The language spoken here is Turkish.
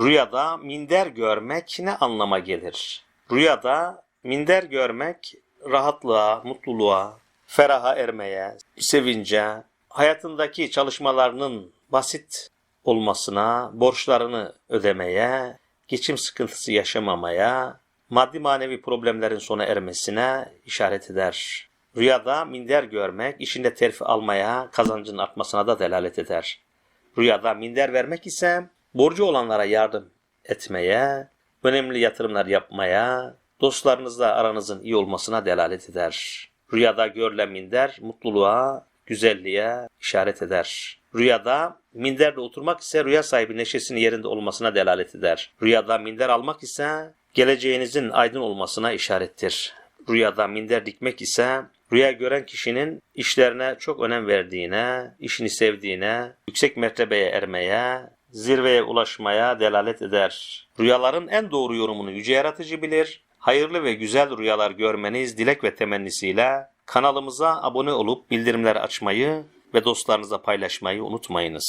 Rüyada minder görmek ne anlama gelir? Rüyada minder görmek rahatlığa, mutluluğa, feraha ermeye, sevince, hayatındaki çalışmalarının basit olmasına, borçlarını ödemeye, geçim sıkıntısı yaşamamaya, maddi manevi problemlerin sona ermesine işaret eder. Rüyada minder görmek, işinde terfi almaya, kazancın artmasına da delalet eder. Rüyada minder vermek ise borcu olanlara yardım etmeye, önemli yatırımlar yapmaya, dostlarınızla aranızın iyi olmasına delalet eder. Rüyada görülen minder mutluluğa, güzelliğe işaret eder. Rüyada minderde oturmak ise rüya sahibi neşesinin yerinde olmasına delalet eder. Rüyada minder almak ise geleceğinizin aydın olmasına işarettir. Rüyada minder dikmek ise rüya gören kişinin işlerine çok önem verdiğine, işini sevdiğine, yüksek mertebeye ermeye, zirveye ulaşmaya delalet eder. Rüyaların en doğru yorumunu yüce yaratıcı bilir. Hayırlı ve güzel rüyalar görmeniz dilek ve temennisiyle kanalımıza abone olup bildirimleri açmayı ve dostlarınıza paylaşmayı unutmayınız.